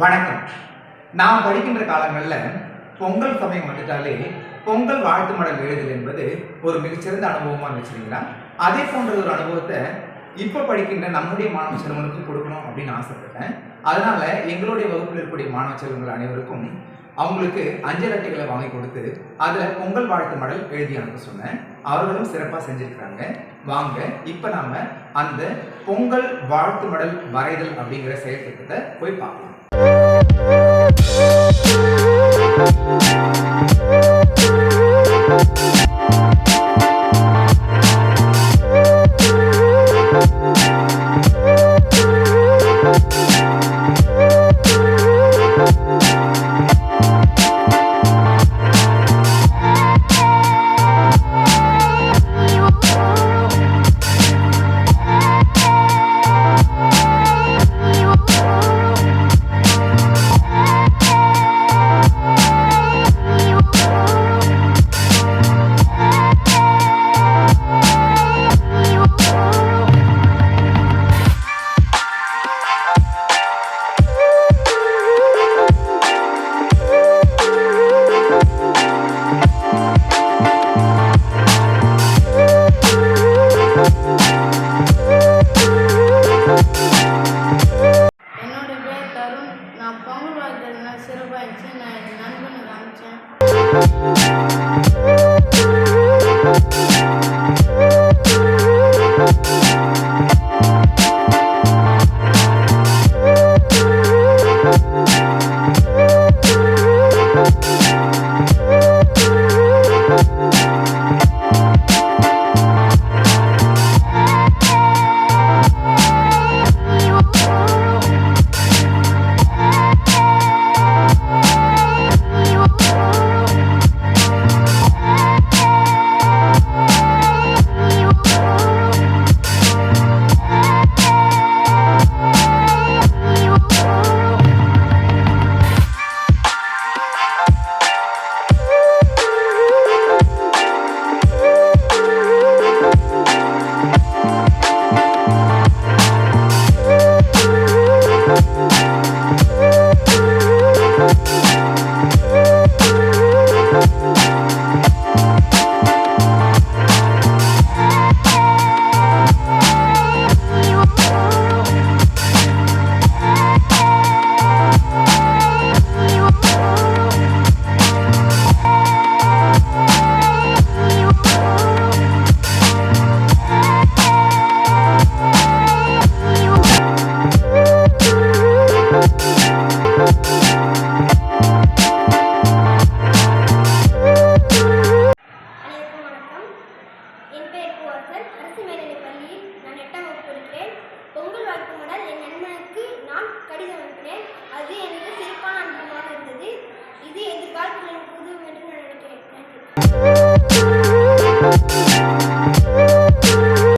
வணக்கம். நாம் படிக்கின்ற காலங்களில் பொங்கல் சமயம் வந்துட்டாலே பொங்கல் வாழ்த்து மடல் எழுதல் என்பது ஒரு மிகச்சிறந்த அனுபவமாக வச்சுருங்களா அதே போன்ற ஒரு அனுபவத்தை இப்போ படிக்கின்ற நம்முடைய மாணவ செல்வங்களுக்கு கொடுக்கணும் அப்படின்னு ஆசைப்பட்டேன். அதனால் எங்களுடைய வகுப்பில் இருக்கக்கூடிய மாணவ செல்வங்கள் அனைவருக்கும் அவங்களுக்கு அஞ்சல் அட்டைகளை வாங்கி கொடுத்து அதில் பொங்கல் வாழ்த்து மடல் எழுதி அனுப்ப சொன்னேன். அவர்களும் சிறப்பாக செஞ்சுருக்கிறாங்க. வாங்க இப்போ நாம அந்த பொங்கல் வாழ்த்து மடல் வரைதல் அப்படிங்கிற செயல் திட்டத்தை போய் பார்க்கலாம். என்னோட பேர் தருண் நான் பொங்கல் வாழ்த்துறதுனா சிறப்பாக இருந்துச்சு நான் என் நண்பனுக்கு அனுப்பிச்சேன்